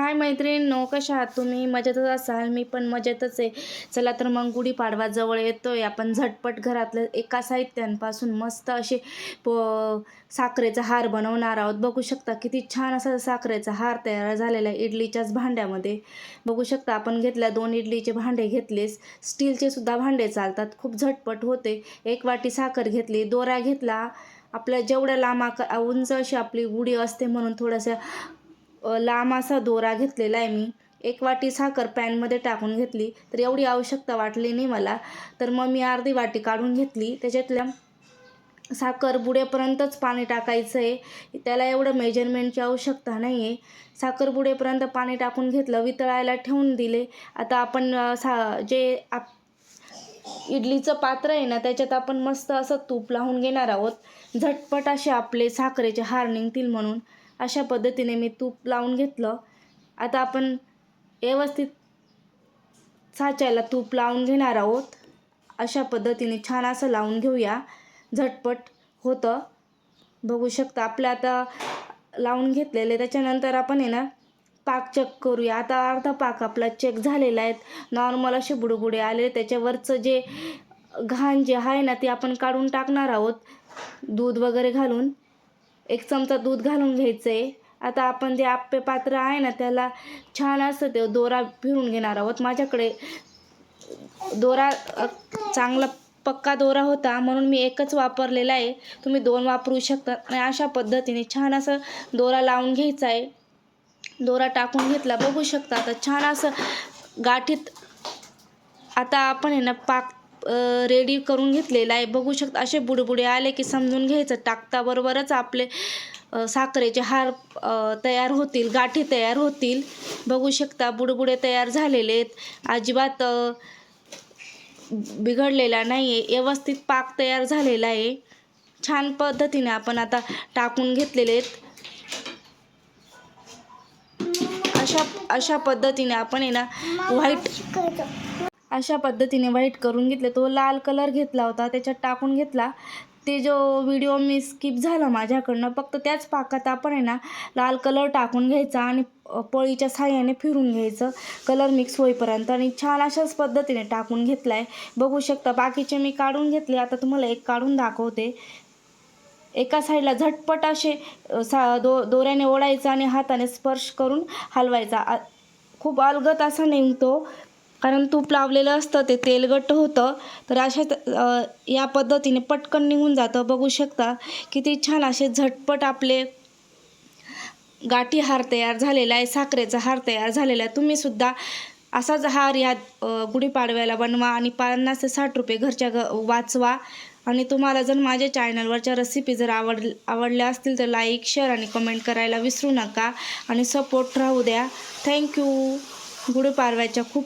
हाय मैत्रिणींनो कशा आहात तुम्ही? मजेतच असाल? मी पण मजेतच आहे. चला तर मग गुढीपाडवा जवळ येतोय. आपण झटपट घरातलं एका साहित्यांपासून मस्त असे प साखरेचा हार बनवणार आहोत. बघू शकता किती छान असा साखरेचा हार तयार झालेला आहे इडलीच्याच भांड्यामध्ये. बघू शकता आपण घेतल्या दोन इडलीचे भांडे घेतलेस. स्टीलचे सुद्धा भांडे चालतात. खूप झटपट होते. एक वाटी साखर घेतली. दोरा घेतला. आपल्या जेवढ्या लांब आका उंच अशी आपली गुढी असते म्हणून थोडंसं लांब असा दोरा घेतलेला आहे मी. एक वाटी साखर पॅनमध्ये टाकून घेतली. तर एवढी आवश्यकता वाटली नाही मला. तर मग मी अर्धी वाटी काढून घेतली. त्याच्यातल्या साखर बुडेपर्यंतच पाणी टाकायचं आहे त्याला एवढं मेजरमेंटची आवश्यकता नाही आहे साखर बुडेपर्यंत पाणी टाकून घेतलं वितळायला ठेवून दिले. आता आपण सा जे आप इडलीचं पात्र आहे ना त्याच्यात आपण मस्त असं तूप लावून घेणार आहोत. झटपट असे आपले साखरेचे हार निघतील म्हणून. अशा पद्धतीने मी तूप लावून घेतलं. आता आपण व्यवस्थित साच्याला तूप लावून घेणार आहोत. अशा पद्धतीने छान असं लावून घेऊया. झटपट होतं. बघू शकता आपल्या आता लावून घेतलेले. त्याच्यानंतर आपण आहे ना पाक चेक करूया. आता अर्धा पाक आपला चेक झालेला आहे. नॉर्मल असे बुडबुडे आले त्याच्यावरचं जे घाण जे आहे ना ते आपण काढून टाकणार आहोत. दूध वगैरे घालून. एक चमचा दूध घालून घ्यायचं आहे आता आपण जे आप्पे पात्र आहे ना त्याला छान असं ते दोरा फिरून घेणार आहोत. माझ्याकडे दोरा चांगला पक्का दोरा होता म्हणून मी एकच वापरलेला आहे. तुम्ही दोन वापरू शकता. आणि अशा पद्धतीने छान असं दोरा लावून घ्यायचा आहे दोरा टाकून घेतला. बघू शकता आता छान असं गाठीत आता आपण आहे ना पाक रेडी करून घेतलेला आहे. बघू शकता असे बुडबुडे आले की समजून घ्यायचं. टाकता बरोबरच आपले साखरेचे हार तयार होतील गाठी तयार होतील. बघू शकता बुडबुडे तयार झालेले आहेत. अजिबात बिघडलेला नाही आहे व्यवस्थित पाक तयार झालेला आहे. छान पद्धतीने आपण आता टाकून घेतलेले आहेत. अशा अशा पद्धतीने आपण आहे ना व्हाईट अशा पद्धतीने व्हाईट करून घेतले. तो लाल कलर घेतला होता त्याच्यात टाकून घेतला. ते जो व्हिडिओ मी स्किप झाला माझ्याकडनं फक्त त्याच पाकात आपण आहे ना लाल कलर टाकून घ्यायचा आणि पळीच्या साह्याने फिरून घ्यायचं. कलर मिक्स होईपर्यंत आणि छान अशाच पद्धतीने टाकून घेतला आहे बघू शकता बाकीचे मी काढून घेतले. आता तुम्हाला एक काढून दाखवते. एका साईडला झटपट असे सा दो दोऱ्याने ओढायचा आणि हाताने स्पर्श करून हलवायचा. खूप अलगत असा निघतो कारण तूप लावलेलं असतं ते तेलगट्ट होतं. तर अशा या पद्धतीने पटकन निघून जातं. बघू शकता किती छान असे झटपट आपले गाठी हार तयार झालेला आहे साखरेचा हार तयार झालेला आहे. तुम्हीसुद्धा असाच हार या गुढीपाडव्याला बनवा आणि पन्नास ते साठ रुपये घरच्या घ वाचवा. आणि तुम्हाला जर माझ्या चॅनलवरच्या रेसिपी जर आवड आवडल्या असतील तर लाईक शेअर आणि कमेंट करायला विसरू नका. आणि सपोर्ट राहू द्या. थँक्यू गुढीपाडव्याच्या खूप